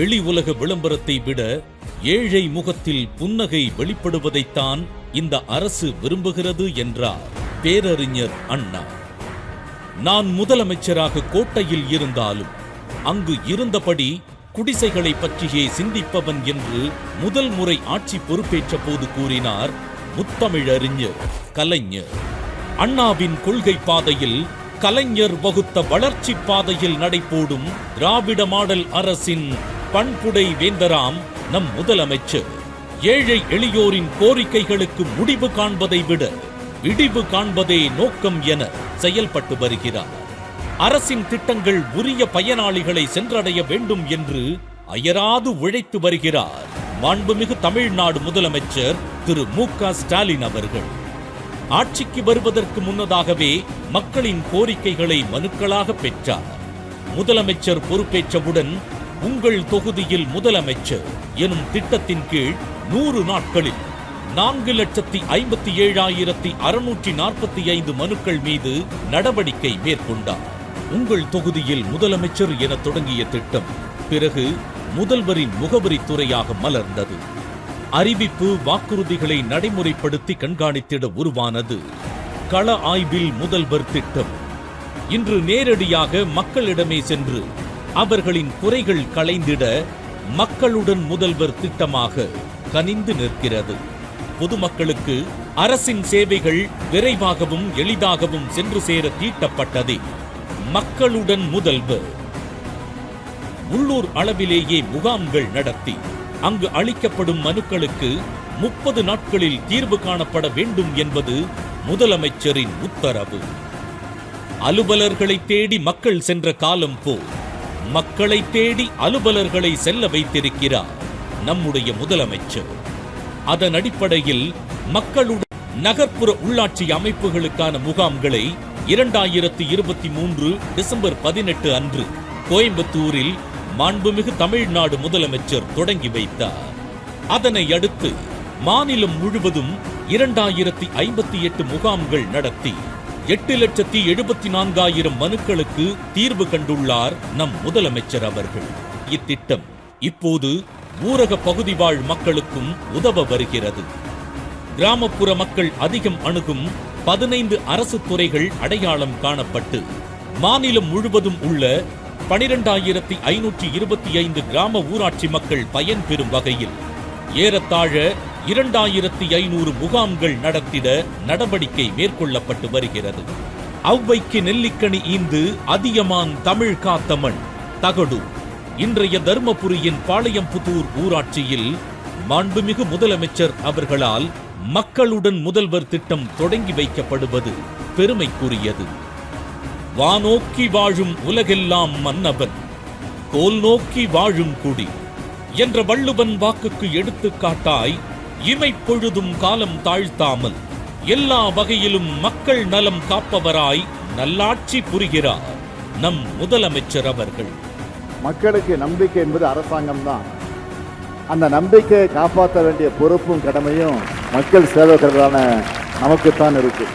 வெளி உலக விளம்பரத்தை விட ஏழை முகத்தில் புன்னகை வெளிப்படுவதைத்தான் இந்த அரசு விரும்புகிறது என்றார் பேரறிஞர் அண்ணா. நான் முதலமைச்சராக கோட்டையில் இருந்தாலும் அங்கு இருந்தபடி குடிசைகளை பற்றியே சிந்திப்பவன் என்று முதல் முறை ஆட்சி பொறுப்பேற்ற போது கூறினார் முத்தமிழறிஞர் கலைஞர். அண்ணாவின் கொள்கை பாதையில் கலைஞர் வகுத்த வளர்ச்சி பாதையில் நடைபோடும் திராவிட மாடல் அரசின் பண்புடை வேந்தராம் நம் முதலமைச்சர். ஏழை எளியோரின் கோரிக்கைகளுக்கு முடிவு காண்பதை விட விடிவு காண்பதே நோக்கம் என செயல்பட்டு வருகிறார். அரசின் திட்டங்கள் உரிய பயனாளிகளை சென்றடைய வேண்டும் என்று அயராது உழைத்து வருகிறார். மாண்புமிகு தமிழ்நாடு முதலமைச்சர் திரு மு க ஸ்டாலின் அவர்கள். ஆட்சிக்கு வருவதற்கு முன்னதாகவே மக்களின் கோரிக்கைகளை மனுக்களாக பெற்றார். முதலமைச்சர் பொறுப்பேற்றவுடன் உங்கள் தொகுதியில் முதலமைச்சர் எனும் திட்டத்தின் கீழ் நூறு நாட்களில் நான்கு லட்சத்தி ஐம்பத்தி ஏழாயிரத்தி அறுநூற்றி நாற்பத்தி ஐந்து மனுக்கள் மீது நடவடிக்கை மேற்கொண்டார். உங்கள் தொகுதியில் முதலமைச்சர் என தொடங்கிய திட்டம் பிறகு முதல்வரின் முகவரி துறையாக மலர்ந்தது. அறிவிப்பு வாக்குறுதிகளை நடைமுறைப்படுத்தி கண்காணித்திட உருவானது. கள ஆய்வில் முதல்வர் திட்டம். இன்று நேரடியாக மக்களிடமே சென்று அவர்களின் குறைகள் களைந்திட மக்களுடன் முதல்வர் திட்டமாக கனிந்து நிற்கிறது. பொதுமக்களுக்கு அரசின் சேவைகள் விரைவாகவும் எளிதாகவும் சென்று சேர தீட்டப்பட்டதே. மக்களுடன் முதல்வர். உள்ளூர் அளவிலேயே முகாம்கள் நடத்தி அங்கு அளிக்கப்படும் மனுக்களுக்கு முப்பது நாட்களில் தீர்வு காணப்பட வேண்டும் என்பது முதலமைச்சரின் உத்தரவு. அலுவலர்களை தேடி மக்கள் சென்ற காலம் போல். மக்களை தேடி அலுவலர்களை செல்ல வைத்திருக்கிறார் நம்முடைய முதலமைச்சர். அதன் அடிப்படையில் மக்களுடன் நகர்ப்புற உள்ளாட்சி அமைப்புகளுக்கான முகாம்களை இரண்டாயிரத்தி இருபத்தி மூன்று டிசம்பர் பதினெட்டு அன்று கோயம்புத்தூரில் மாண்புமிகு தமிழ்நாடு முதலமைச்சர் தொடங்கி வைத்தார். அதனை அடுத்து மாநிலம் முழுவதும் இரண்டாயிரத்தி ஐம்பத்தி எட்டு முகாம்கள் நடத்தி எட்டு லட்சத்தி எழுபத்தி நான்காயிரம் மனுக்களுக்கு தீர்வு கண்டுள்ளார் நம் முதலமைச்சர் அவர்கள். இத்திட்டம் இப்போது ஊரக பகுதி வாழ் மக்களுக்கும் உதவ வருகிறது. கிராமப்புற மக்கள் அதிகம் அணுகும் பதினைந்து அரசு துறைகள் அடையாளம் காணப்பட்டு மாநிலம் முழுவதும் உள்ள பனிரெண்டாயிரத்தி ஐநூற்றி இருபத்தி ஐந்து கிராம ஊராட்சி மக்கள் பயன்பெறும் வகையில் ஏறத்தாழ இரண்டாயிரத்தி ஐநூறு முகாம்கள் நடத்திட நடவடிக்கை மேற்கொள்ளப்பட்டு வருகிறது. அவ்வைக்கு நெல்லிக்கனி ஈந்து அதியமான் தமிழ் காத்தமண் தகடு. இன்றைய தர்மபுரியின் பாளையம்புதூர் ஊராட்சியில் மாண்புமிகு முதலமைச்சர் அவர்களால் மக்களுடன் முதல்வர் திட்டம் தொடங்கி வைக்கப்படுவது பெருமைக்குரியது. வானோக்கி வாழும் உலகெல்லாம் மன்னவன் கோல் நோக்கி வாழும் குடி. என்ற வள்ளுவன் வாக்குக்கு எடுத்துக்காட்டாய் இமைப்பொழுதும் காலம் தாழ்த்தாமல் எல்லா வகையிலும் மக்கள் நலம் காப்பவராய் நல்லாட்சி புரிகிறார் நம் முதலமைச்சர் அவர்கள். மக்களுக்கு நம்பிக்கை என்பது அரசாங்கம் தான் அந்த நம்பிக்கையை காப்பாற்ற வேண்டிய பொறுப்பும் கடமையும் மக்கள் சேவகர்களான நமக்குத்தான் இருக்குது